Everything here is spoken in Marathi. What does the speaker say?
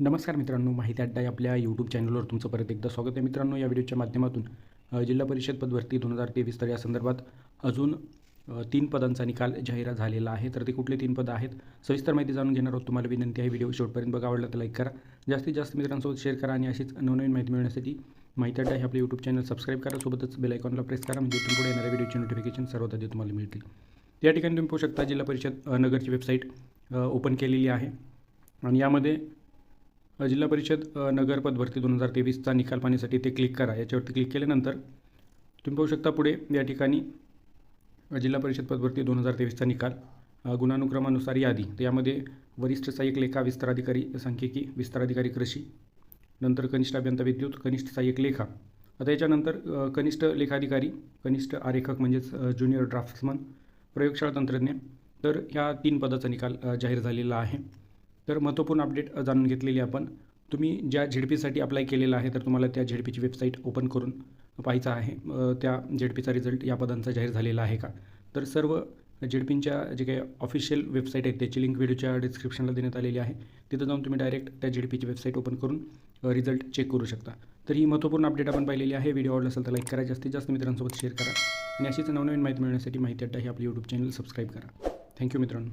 नमस्कार मित्रांनो माहिती अड्डा आपल्या यूट्यूब चॅनलवर तुमचं परत एकदा स्वागत आहे. मित्रांनो या व्हिडिओच्या माध्यमातून जिल्हा परिषद पदभरती दोन हजार तेवीस तर या संदर्भात अजून तीन पदांचा निकाल जाहीर झालेला आहे. तर ते कुठले तीन पदं आहेत सविस्तर माहिती जाणून घेणार आहोत. तुम्हाला विनंती आहे व्हिडिओ शेवटपर्यंत बघा आवडला तर लाईक करा. जास्तीत जास्त मित्रांसोबत शेअर करा आणि अशीच नवनवीन माहिती मिळण्यासाठी माहिती अड्डा हे आपले यूट्यूब चॅनल सबस्क्राईब करा. सोबतच बेल आयकॉनला प्रेस करा म्हणजे इथून पुढे येणाऱ्या व्हिडिओची नोटिफिकेशन सर्वात आधी तुम्हाला मिळतील. या ठिकाणी तुम्ही पाहू शकता जिल्हा परिषद नगरची वेबसाईट ओपन केलेली आहे. आणि यामध्ये जिल्हा परिषद नगरपद भरती दोन हजार तेवीसचा निकाल पाहण्यासाठी ते क्लिक करा. याच्यावरती क्लिक केल्यानंतर तुम्ही पाहू शकता पुढे या ठिकाणी जिल्हा परिषद पदभरती दोन हजार तेवीसचा निकाल. गुणानुक्रमानुसार यादी. तर यामध्ये वरिष्ठ सहाय्यक लेखा विस्ताराधिकारी सांख्यिकी विस्ताराधिकारी कृषी नंतर कनिष्ठ अभियंता विद्युत कनिष्ठ सहाय्यक लेखा. आता याच्यानंतर कनिष्ठ लेखाधिकारी कनिष्ठ आरेखक म्हणजेच ज्युनियर ड्राफ्ट्समन प्रयोगशाळा तंत्रज्ञ. तर ह्या तीन पदाचा निकाल जाहीर झालेला आहे. तर महत्त्वपूर्ण अपडेट जाणून घेतलेली आपण. तुम्ही ज्या झेडपीसाठी अप्लाय केलेला आहे तर तुम्हाला त्या झेडपीची वेबसाईट ओपन करून पाहायचं आहे. त्या झेडपीचा रिझल्ट या पदांचा जाहीर झालेला आहे का? तर सर्व झेडपींच्या जे काही ऑफिशियल वेबसाईट आहेत त्याची लिंक व्हिडिओच्या डिस्क्रिप्शनला देण्यात आलेली आहे. तिथं जाऊन तुम्ही डायरेक्ट त्या झेडपीची वेबसाईट ओपन करून रिझल्ट चेक करू शकता. तर ही महत्त्वपूर्ण अपडेट आपण पाहिलेली आहे. व्हिडिओ आवडला असेल तर लाईक करा. जास्तीत जास्त मित्रांसोबत शेअर करा. आणि अशीच नवनवीन माहिती मिळण्यासाठी माहिती अड्डा ही आपले यूट्यूब चॅनल सबस्क्राईब करा. थँक्यू मित्रांनो.